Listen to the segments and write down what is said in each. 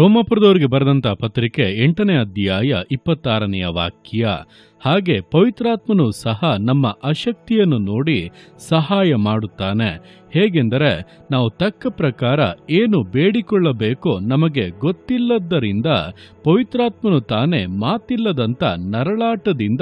ರೋಮಪುರದವರಿಗೆ ಬರೆದಂತ ಪತ್ರಿಕೆ ಎಂಟನೇ ಅಧ್ಯಾಯ ಇಪ್ಪತ್ತಾರನೆಯ ವಾಕ್ಯ. ಹಾಗೆ ಪವಿತ್ರಾತ್ಮನು ಸಹ ನಮ್ಮ ಅಶಕ್ತಿಯನ್ನು ನೋಡಿ ಸಹಾಯ ಮಾಡುತ್ತಾನೆ. ಹೇಗೆಂದರೆ ನಾವು ತಕ್ಕ ಪ್ರಕಾರ ಏನು ಬೇಡಿಕೊಳ್ಳಬೇಕೋ ನಮಗೆ ಗೊತ್ತಿಲ್ಲದ್ದರಿಂದ ಪವಿತ್ರಾತ್ಮನು ತಾನೇ ಮಾತಿಲ್ಲದಂಥ ನರಳಾಟದಿಂದ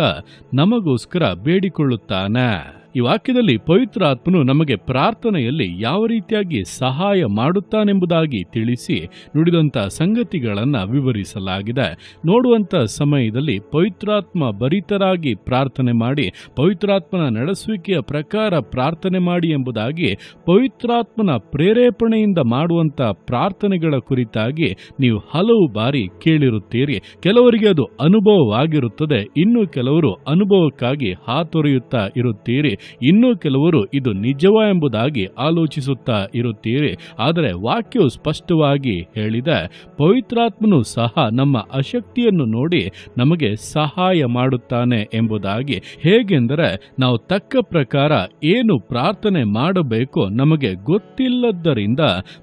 ನಮಗೋಸ್ಕರ ಬೇಡಿಕೊಳ್ಳುತ್ತಾನೆ. ಈ ವಾಕ್ಯದಲ್ಲಿ ಪವಿತ್ರಾತ್ಮನು ನಮಗೆ ಪ್ರಾರ್ಥನೆಯಲ್ಲಿ ಯಾವ ರೀತಿಯಾಗಿ ಸಹಾಯ ಮಾಡುತ್ತಾನೆಂಬುದಾಗಿ ತಿಳಿಸಿ ನುಡಿದಂಥ ಸಂಗತಿಗಳನ್ನು ವಿವರಿಸಲಾಗಿದೆ. ನೋಡುವಂಥ ಸಮಯದಲ್ಲಿ ಪವಿತ್ರಾತ್ಮ ಭರಿತರಾಗಿ ಪ್ರಾರ್ಥನೆ ಮಾಡಿ, ಪವಿತ್ರಾತ್ಮನ ನಡೆಸುವಿಕೆಯ ಪ್ರಕಾರ ಪ್ರಾರ್ಥನೆ ಮಾಡಿ ಎಂಬುದಾಗಿ, ಪವಿತ್ರಾತ್ಮನ ಪ್ರೇರೇಪಣೆಯಿಂದ ಮಾಡುವಂಥ ಪ್ರಾರ್ಥನೆಗಳ ಕುರಿತಾಗಿ ನೀವು ಹಲವು ಬಾರಿ ಕೇಳಿರುತ್ತೀರಿ. ಕೆಲವರಿಗೆ ಅದು ಅನುಭವವಾಗಿರುತ್ತದೆ, ಇನ್ನು ಕೆಲವರು ಅನುಭವಕ್ಕಾಗಿ ಹಾತೊರೆಯುತ್ತಾ ಇರುತ್ತೀರಿ. ಇನ್ನೂ ಕೆಲವರು ಇದು ನಿಜವ ಎಂಬುದಾಗಿ ಆಲೋಚಿಸುತ್ತಾ ಇರುತ್ತೀರಿ. ಆದರೆ ವಾಕ್ಯವು ಸ್ಪಷ್ಟವಾಗಿ ಹೇಳಿದೆ ಪವಿತ್ರಾತ್ಮನು ಸಹ ನಮ್ಮ ಅಶಕ್ತಿಯನ್ನು ನೋಡಿ ನಮಗೆ ಸಹಾಯ ಮಾಡುತ್ತಾನೆ ಎಂಬುದಾಗಿ. ಹೇಗೆಂದರೆ ನಾವು ತಕ್ಕ ಪ್ರಕಾರ ಏನು ಪ್ರಾರ್ಥನೆ ಮಾಡಬೇಕೋ ನಮಗೆ ಗೊತ್ತಿಲ್ಲದ್ದರಿಂದ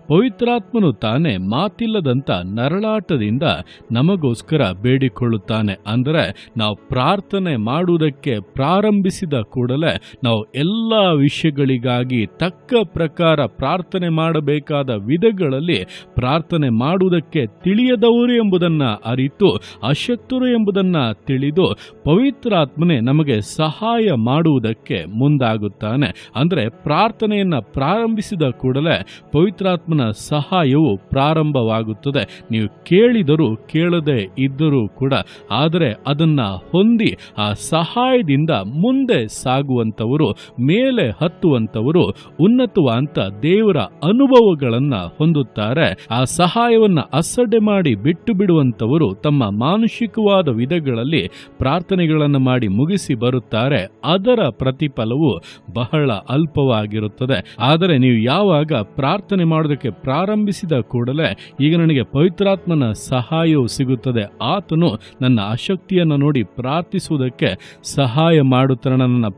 ಪವಿತ್ರಾತ್ಮನು ತಾನೇ ಮಾತಿಲ್ಲದಂತ ನರಳಾಟದಿಂದ ನಮಗೋಸ್ಕರ ಬೇಡಿಕೊಳ್ಳುತ್ತಾನೆ. ಅಂದರೆ ನಾವು ಪ್ರಾರ್ಥನೆ ಮಾಡುವುದಕ್ಕೆ ಪ್ರಾರಂಭಿಸಿದ ಕೂಡಲೇ ನಾವು ಎಲ್ಲ ವಿಷಯಗಳಿಗಾಗಿ ತಕ್ಕ ಪ್ರಕಾರ ಪ್ರಾರ್ಥನೆ ಮಾಡಬೇಕಾದ ವಿಧಗಳಲ್ಲಿ ಪ್ರಾರ್ಥನೆ ಮಾಡುವುದಕ್ಕೆ ತಿಳಿಯದವರು ಎಂಬುದನ್ನು ಅರಿತು ಅಶಕ್ತರು ಎಂಬುದನ್ನು ತಿಳಿದು ಪವಿತ್ರಾತ್ಮನೆ ನಮಗೆ ಸಹಾಯ ಮಾಡುವುದಕ್ಕೆ ಮುಂದಾಗುತ್ತಾನೆ. ಅಂದರೆ ಪ್ರಾರ್ಥನೆಯನ್ನು ಪ್ರಾರಂಭಿಸಿದ ಕೂಡಲೇ ಪವಿತ್ರಾತ್ಮನ ಸಹಾಯವು ಪ್ರಾರಂಭವಾಗುತ್ತದೆ. ನೀವು ಕೇಳಿದರೂ ಕೇಳದೆ ಇದ್ದರೂ ಕೂಡ, ಆದರೆ ಅದನ್ನು ಹೊಂದಿ ಆ ಸಹಾಯದಿಂದ ಮುಂದೆ ಸಾಗುವಂಥವರು ಮೇಲೆ ಹತ್ತುವಂಥವರು ಉನ್ನತವಾಂತ ದೇವರ ಅನುಭವಗಳನ್ನ ಹೊಂದುತ್ತಾರೆ. ಆ ಸಹಾಯವನ್ನ ಅಸಡ್ಡೆ ಮಾಡಿ ಬಿಟ್ಟು ಬಿಡುವಂಥವರು ತಮ್ಮ ಮಾನಸಿಕವಾದ ವಿಧಗಳಲ್ಲಿ ಪ್ರಾರ್ಥನೆಗಳನ್ನು ಮಾಡಿ ಮುಗಿಸಿ ಬರುತ್ತಾರೆ. ಅದರ ಪ್ರತಿಫಲವು ಬಹಳ ಅಲ್ಪವಾಗಿರುತ್ತದೆ. ಆದರೆ ನೀವು ಯಾವಾಗ ಪ್ರಾರ್ಥನೆ ಮಾಡೋದಕ್ಕೆ ಪ್ರಾರಂಭಿಸಿದ ಕೂಡಲೇ ಈಗ ನನಗೆ ಪವಿತ್ರಾತ್ಮನ ಸಹಾಯವು ಸಿಗುತ್ತದೆ. ಆತನು ನನ್ನ ಅಶಕ್ತಿಯನ್ನು ನೋಡಿ ಪ್ರಾರ್ಥಿಸುವುದಕ್ಕೆ ಸಹಾಯ ಮಾಡುತ್ತಾನೆ, ನನ್ನನ್ನು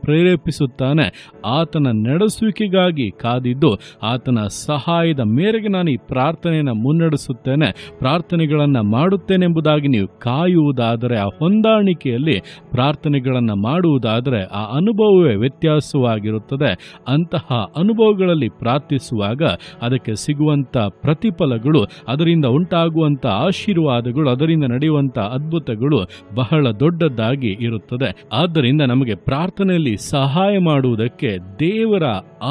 ಆತನ ನಡೆಸುವಿಕೆಗಾಗಿ ಕಾದಿದ್ದು, ಆತನ ಸಹಾಯದ ಮೇರೆಗೆ ನಾನು ಈ ಪ್ರಾರ್ಥನೆಯನ್ನು ಮುನ್ನಡೆಸುತ್ತೇನೆ. ಪ್ರಾರ್ಥನೆಗಳನ್ನು ಮಾಡುತ್ತೇನೆಂಬುದಾಗಿ ನೀವು ಕಾಯುವುದಾದರೆ, ಆ ಹೊಂದಾಣಿಕೆಯಲ್ಲಿ ಪ್ರಾರ್ಥನೆಗಳನ್ನು ಮಾಡುವುದಾದರೆ, ಆ ಅನುಭವವೇ ವ್ಯತ್ಯಾಸವಾಗಿರುತ್ತದೆ. ಅಂತಹ ಅನುಭವಗಳಲ್ಲಿ ಪ್ರಾರ್ಥಿಸುವಾಗ ಅದಕ್ಕೆ ಸಿಗುವಂಥ ಪ್ರತಿಫಲಗಳು, ಅದರಿಂದ ಉಂಟಾಗುವಂಥ ಆಶೀರ್ವಾದಗಳು, ಅದರಿಂದ ನಡೆಯುವಂಥ ಅದ್ಭುತಗಳು ಬಹಳ ದೊಡ್ಡದಾಗಿ ಇರುತ್ತದೆ. ಆದ್ದರಿಂದ ನಮಗೆ ಪ್ರಾರ್ಥನೆಯಲ್ಲಿ ಸಹಾಯ ಮಾಡುವುದಕ್ಕೆ ದೇವರ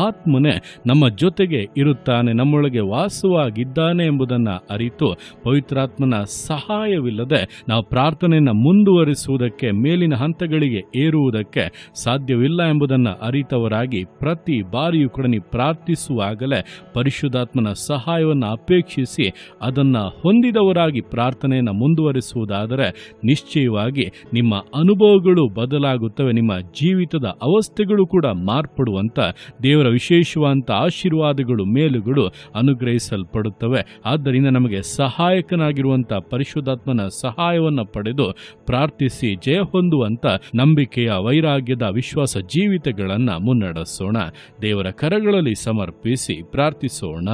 ಆತ್ಮನೇ ನಮ್ಮ ಜೊತೆಗೆ ಇರುತ್ತಾನೆ, ನಮ್ಮೊಳಗೆ ವಾಸವಾಗಿದ್ದಾನೆ ಎಂಬುದನ್ನು ಅರಿತು ಪವಿತ್ರಾತ್ಮನ ಸಹಾಯವಿಲ್ಲದೆ ನಾವು ಪ್ರಾರ್ಥನೆಯನ್ನು ಮುಂದುವರಿಸುವುದಕ್ಕೆ, ಮೇಲಿನ ಹಂತಗಳಿಗೆ ಏರುವುದಕ್ಕೆ ಸಾಧ್ಯವಿಲ್ಲ ಎಂಬುದನ್ನು ಅರಿತವರಾಗಿ ಪ್ರತಿ ಬಾರಿಯೂ ಕೂಡ ನೀವು ಪ್ರಾರ್ಥಿಸುವಾಗಲೇ ಪರಿಶುದ್ಧಾತ್ಮನ ಸಹಾಯವನ್ನು ಅಪೇಕ್ಷಿಸಿ ಅದನ್ನು ಹೊಂದಿದವರಾಗಿ ಪ್ರಾರ್ಥನೆಯನ್ನು ಮುಂದುವರಿಸುವುದಾದರೆ ನಿಶ್ಚಯವಾಗಿ ನಿಮ್ಮ ಅನುಭವಗಳು ಬದಲಾಗುತ್ತವೆ, ನಿಮ್ಮ ಜೀವಿತದ ಅವಸ್ಥೆಗಳು ಕೂಡ ಮಾರ್ಪಡುವಂಥ ದೇವರ ವಿಶೇಷವಾದಂಥ ಆಶೀರ್ವಾದಗಳು, ಮೇಲುಗಳು ಅನುಗ್ರಹಿಸಲ್ಪಡುತ್ತವೆ. ಆದ್ದರಿಂದ ನಮಗೆ ಸಹಾಯಕನಾಗಿರುವಂಥ ಪರಿಶುದ್ಧಾತ್ಮನ ಸಹಾಯವನ್ನು ಪಡೆದು ಪ್ರಾರ್ಥಿಸಿ ಜಯ ಹೊಂದುವಂಥ ನಂಬಿಕೆಯ ವೈರಾಗ್ಯದ ವಿಶ್ವಾಸ ಜೀವಿತಗಳನ್ನು ಮುನ್ನಡೆಸೋಣ. ದೇವರ ಕರಗಳಲ್ಲಿ ಸಮರ್ಪಿಸಿ ಪ್ರಾರ್ಥಿಸೋಣ.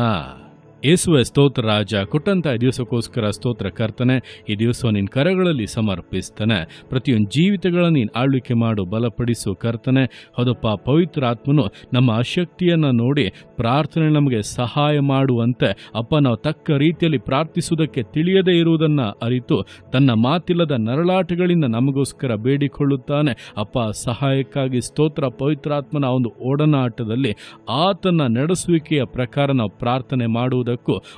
ಯೇಸುವೆ ಸ್ತೋತ್ರ ರಾಜ, ಕೊಟ್ಟಂತ ಈ ದಿವಸಕ್ಕೋಸ್ಕರ ಸ್ತೋತ್ರ ಕರ್ತನೆ, ಈ ದಿವಸ ನಿನ್ನ ಕರಗಳಲ್ಲಿ ಸಮರ್ಪಿಸ್ತಾನೆ. ಪ್ರತಿಯೊಂದು ಜೀವಿತಗಳನ್ನು ನೀನು ಆಳ್ವಿಕೆ ಮಾಡು, ಬಲಪಡಿಸು ಕರ್ತನೆ. ಹೌದಪ್ಪ, ಪವಿತ್ರ ಆತ್ಮನು ನಮ್ಮ ಅಶಕ್ತಿಯನ್ನು ನೋಡಿ ಪ್ರಾರ್ಥನೆ ನಮಗೆ ಸಹಾಯ ಮಾಡುವಂತೆ ಅಪ್ಪ, ನಾವು ತಕ್ಕ ರೀತಿಯಲ್ಲಿ ಪ್ರಾರ್ಥಿಸುವುದಕ್ಕೆ ತಿಳಿಯದೇ ಇರುವುದನ್ನು ಅರಿತು ತನ್ನ ಮಾತಿಲ್ಲದ ನರಳಾಟಗಳಿಂದ ನಮಗೋಸ್ಕರ ಬೇಡಿಕೊಳ್ಳುತ್ತಾನೆ. ಅಪ್ಪ, ಸಹಾಯಕ್ಕಾಗಿ ಸ್ತೋತ್ರ ಪವಿತ್ರಾತ್ಮನ ಒಂದು ಓಡನಾಟದಲ್ಲಿ ಆತನ ನಡೆಸುವಿಕೆಯ ಪ್ರಕಾರ ನಾವು ಪ್ರಾರ್ಥನೆ ಮಾಡುವುದಕ್ಕೂ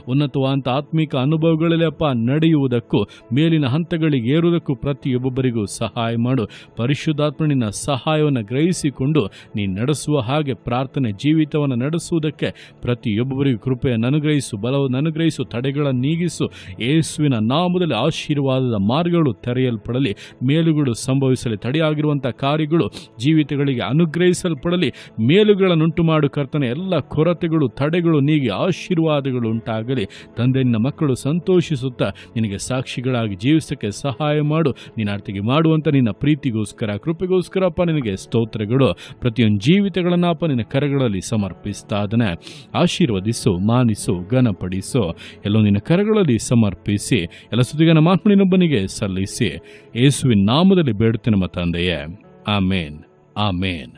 ಉನ್ನತವಾದಂಥ ಆತ್ಮಿಕ ಅನುಭವಗಳಲ್ಲಿ ಅಪ್ಪ ನಡೆಯುವುದಕ್ಕೂ, ಮೇಲಿನ ಹಂತಗಳಿಗೆ ಏರುವುದಕ್ಕೂ ಪ್ರತಿಯೊಬ್ಬೊಬ್ಬರಿಗೂ ಸಹಾಯ ಮಾಡು. ಪರಿಶುದ್ಧಾತ್ಮನಿನ ಸಹಾಯವನ್ನು ಗ್ರಹಿಸಿಕೊಂಡು ನೀ ನಡೆಸುವ ಹಾಗೆ ಪ್ರಾರ್ಥನೆ ಜೀವಿತವನ್ನು ನಡೆಸುವುದಕ್ಕೆ ಪ್ರತಿಯೊಬ್ಬರಿಗೂ ಕೃಪೆಯನ್ನು ಅನುಗ್ರಹಿಸು, ಬಲವನ್ನು ಅನುಗ್ರಹಿಸು, ತಡೆಗಳನ್ನು ನೀಗಿಸು. ಯೇಸುವಿನ ನಾಮದಲ್ಲಿ ಆಶೀರ್ವಾದದ ಮಾರ್ಗಗಳು ತೆರೆಯಲ್ಪಡಲಿ. ಮೇಲುಗಳು ಸಂಭವಿಸಲಿ, ತಡೆಯಾಗಿರುವಂಥ ಕಾರ್ಯಗಳು ಜೀವಿತಗಳಿಗೆ ಅನುಗ್ರಹಿಸಲ್ಪಡಲಿ. ಮೇಲುಗಳನ್ನುಂಟು ಮಾಡು ಕರ್ತನೆ, ಎಲ್ಲ ಕೊರತೆಗಳು, ತಡೆಗಳು, ನೀಗಿ ಆಶೀರ್ವಾದಗಳು ಉಂಟಾಗಲಿ ತಂದೆ ನಿನ್ನ ಮಕ್ಕಳು ಸಂತೋಷಿಸುತ್ತಾ ನಿನಗೆ ಸಾಕ್ಷಿಗಳಾಗಿ ಜೀವಿಸಕ್ಕೆ ಸಹಾಯ ಮಾಡು. ನಿನ್ನ ಅರ್ಥಿಗೆ ಮಾಡುವಂಥ ನಿನ್ನ ಪ್ರೀತಿಗೋಸ್ಕರ, ಕೃಪೆಗೋಸ್ಕರಪ್ಪ ನಿನಗೆ ಸ್ತೋತ್ರಗಳು. ಪ್ರತಿಯೊಂದು ಜೀವಿತಗಳನ್ನಪ್ಪ ನಿನ್ನ ಕರಗಳಲ್ಲಿ ಸಮರ್ಪಿಸ್ತಾ ಆಶೀರ್ವದಿಸು, ಮಾನಿಸು, ಘನಪಡಿಸು. ಎಲ್ಲೋ ನಿನ್ನ ಕರಗಳಲ್ಲಿ ಸಮರ್ಪಿಸಿ, ಎಲ್ಲ ಸುದ್ದಿಗನ ಮಾತ್ಮನಿನೊಬ್ಬನಿಗೆ ಸಲ್ಲಿಸಿ. ಯೇಸುವಿನ ನಾಮದಲ್ಲಿ ಬೇಡುತ್ತೆ ನಮ್ಮ ತಂದೆಯೇ. ಆಮೇನ್. ಆಮೇನ್.